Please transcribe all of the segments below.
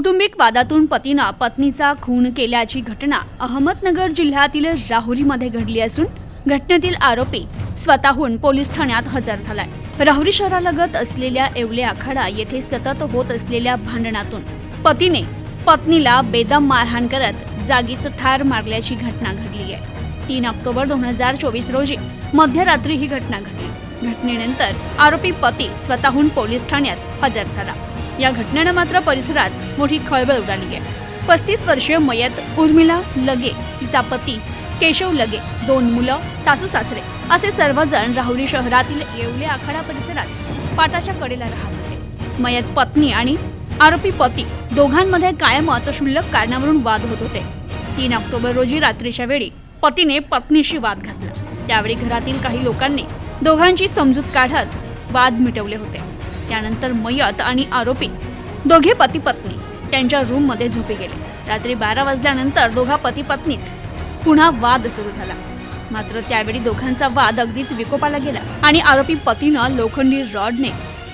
कौटुंबिक वादातून पतीनं पत्नीचा खून केल्याची घटना अहमदनगर जिल्ह्यातील राहुरीमध्ये घडली असून घटनेतील आरोपी स्वतःहून पोलीस ठाण्यात हजर झालाय. राहुरी शहरालगत असलेल्या येवले आखाडा येथे सतत होत असलेल्या भांडणातून पतीने पत्नीला बेदम मारहाण करत जागीच ठार मारल्याची घटना घडली आहे. तीन ऑक्टोबर दोन हजार चोवीस रोजी मध्यरात्री ही घटना घडली. घटनेनंतर आरोपी पती स्वतःहून पोलीस ठाण्यात हजर झाला. या घटनेनं मात्र परिसरात मोठी खळबळ उडाली आहे. पस्तीस वर्षीय मयत उर्मिला लगे तिचा पती केशव लगे दोन मुलं सासू सासरे असे सर्वजण राहुरी शहरातील येवले आखाडा परिसरात पाटाच्या कडेला राहत होते. मयत पत्नी आणि आरोपी पती दोघांमध्ये कायमच क्षुल्लक कारणावरून वाद होत होते. तीन ऑक्टोबर रोजी रात्रीच्या वेळी पतीने पत्नीशी वाद घातला. त्यावेळी घरातील काही लोकांनी दोघांची समजूत काढत वाद मिटवले होते. त्यानंतर मयत आणि आरोपी दोघे पती पत्नी त्यांच्या रूममध्ये झोपे गेले. रात्री बारा वाजल्यानंतर दोघा पती पत्नीत पुन्हा वाद सुरू झाला. मात्र त्यावेळी दोघांचा वाद अगदीच विकोपाला गेला आणि आरोपी पतीनं लोखंडी रॉडने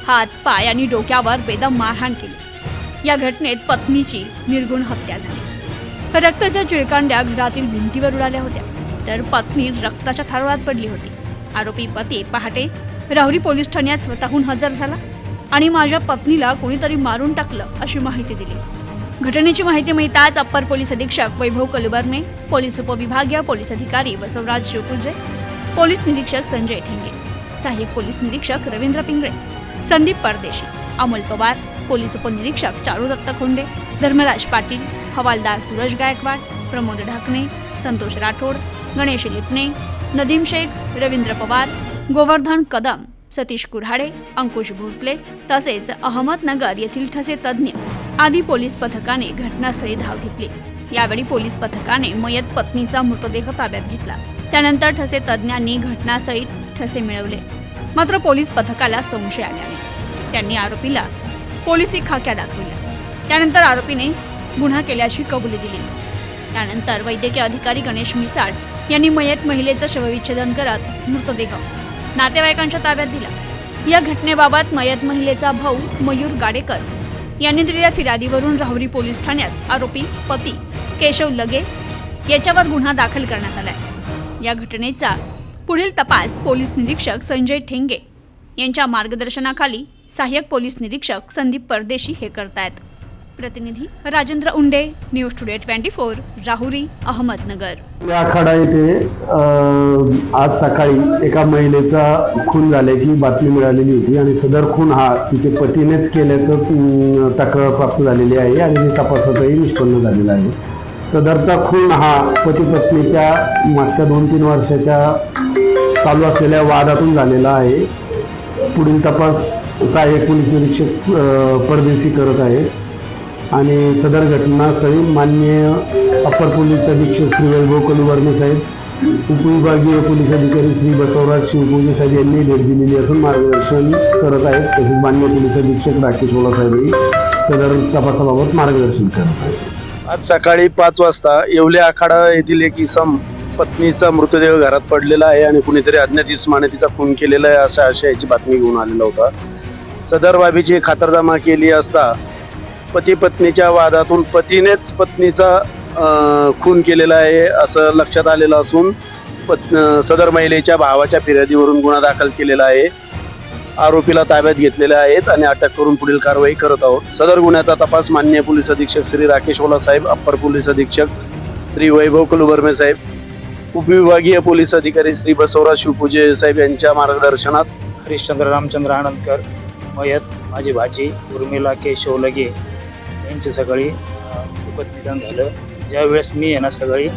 हात पाय आणि डोक्यावर बेदम मारहाण केली. या घटनेत पत्नीची निर्गुण हत्या झाली. रक्ताच्या चिळकांड्या घरातील भिंतीवर उडाल्या होत्या. तर पत्नी रक्ताच्या थारोळात पडली होती. आरोपी पती पहाटे राहुरी पोलीस ठाण्यात स्वतःहून हजर झाला. आणि माझ्या पत्नीला कोणीतरी मारून टाकलं अशी माहिती दिली. घटनेची माहिती मिळताच अप्पर पोलीस अधीक्षक वैभव कलुबर्मे पोलीस उपविभागीय पोलीस अधिकारी बसवराज शिवपुजे पोलीस निरीक्षक संजय ठेंगे सहाय्यक पोलीस निरीक्षक रवींद्र पिंगळे संदीप परदेशी अमोल पवार पोलीस उपनिरीक्षक चारुदत्त खोंडे धर्मराज पाटील हवालदार सूरज गायकवाड प्रमोद ढाकणे संतोष राठोड गणेश लिपणे नदीम शेख रवींद्र पवार गोवर्धन कदम सतीश कुऱ्हाडे अंकुश भोसले तसेच अहमदनगर येथील ठसे तज्ज्ञ आदी पोलीस पथकाने घटनास्थळी धाव घेतली. यावेळी पोलीस पथकाने मयत पत्नीचा मृतदेह ताब्यात घेतला. त्यानंतर ठसे तज्ज्ञांनी घटनास्थळी ठसे मिळवले. मात्र पोलीस पथकाला संशय आल्याने त्यांनी आरोपीला पोलिसी खाक्या दाखवल्या. त्यानंतर आरोपीने गुन्हा केल्याची कबुली दिली. त्यानंतर वैद्यकीय अधिकारी गणेश मिसाळ यांनी मयत महिलेचं शवविच्छेदन करत मृतदेह नातेवाईकांच्या ताब्यात दिला. या घटनेबाबत मयत महिलेचा भाऊ मयूर गाडेकर यांनी दिलेल्या फिर्यादीवरून राहुरी पोलीस ठाण्यात आरोपी पती केशव लगे याच्यावर गुन्हा दाखल करण्यात आलाय. या घटनेचा पुढील तपास पोलीस निरीक्षक संजय ठेंगे यांच्या मार्गदर्शनाखाली सहाय्यक पोलीस निरीक्षक संदीप परदेशी हे करतायत. प्रतिनिधी Rajendra Unde news today twenty four Rahuri Ahmednagar. या आखाडा येथे आज सकाळी एका महिलेचा खून झाल्याची बातमी मिळालेली होती आणि सदर खून हा तिचे पतीनेच केल्याचं तक्रार प्राप्त झालेली आहे आणि तपासातही निष्पन्न झालेला आहे. सदरचा खून हा पती पत्नीच्या मागच्या दोन तीन वर्षाच्या चालू असलेल्या वादातून झालेला आहे. पुढील तपास सहाय्यक पोलीस निरीक्षक परदेशी करत आहे आणि सदर घटनास्थळी मान्य अप्पर पोलीस अधीक्षक श्री वैभव कलुवर्णे साहेब उपविभागीय पोलीस अधिकारी श्री बसवराज शिवपूजे साहेब यांनी भेट दिलेली असून मार्गदर्शन करत आहेत. तसेच मान्य पोलीस अधीक्षक राकेश ओला साहेबही सदर तपासाबाबत मार्गदर्शन करत आहेत. आज सकाळी पाच वाजता येवले आखाडा येथील एक इसम पत्नीचा मृतदेह घरात पडलेला आहे आणि कुणीतरी अज्ञात इसमाने तिचा खून केलेला आहे अशा आशयाची बातमी घेऊन आलेला होता. सदर बाबीची खातरजमा केली असता पती पत्नीच्या वादातून पतीनेच पत्नीचा खून केलेला आहे असं लक्षात आलेलं असून पत् सदर महिलेच्या भावाच्या फिर्यादीवरून गुन्हा दाखल केलेला आहे. आरोपीला ताब्यात घेतलेल्या आहेत आणि अटक करून पुढील कारवाई करत आहोत. सदर गुन्ह्याचा तपास मान्य पोलीस अधीक्षक श्री राकेश ओला साहेब अप्पर पोलीस अधीक्षक श्री वैभव कुलबर्मे साहेब उपविभागीय पोलीस अधिकारी श्री बसवराज शिवपूजे साहेब यांच्या मार्गदर्शनात हरिश्चंद्र रामचंद्र आनंदकर मयत माझी भाची उर्मिला केशव लगे यांची सकाळी अं, निधन झालं. ज्यावेळेस मी आहे ना सकाळी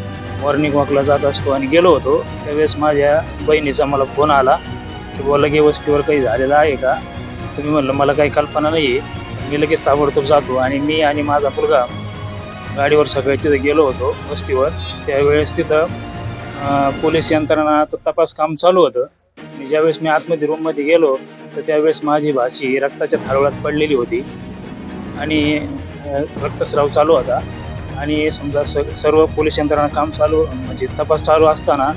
मॉर्निंग वॉकला जात असतो आणि गेलो होतो त्यावेळेस माझ्या बहिणीचा मला फोन आला की बोला लगे वस्तीवर काही झालेलं आहे का? तुम्ही म्हणलं मला काही कल्पना नाही आहे मी लगेच ताबडतोब जातो आणि मी आणि माझा मुलगा गाडीवर सकाळी तिथे गेलो होतो वस्तीवर. त्यावेळेस तिथं पोलीस यंत्रणाचं तपास काम चालू होतं. आणि ज्यावेळेस मी आतमध्ये रूममध्ये गेलो तर त्यावेळेस माझी भाषी रक्ताच्या थारोळ्यात पडलेली होती. आणि रक्तस्राव चालू होता. आणि समजा स सर्व पोलीस यंत्रणा काम चालू म्हणजे तपास चालू असताना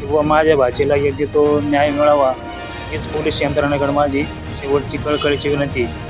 किंवा माझ्या भाषेला योग्य तो न्याय मिळावा हीच पोलीस यंत्रणेकडे माझी शेवटची कळकळीची विनंती.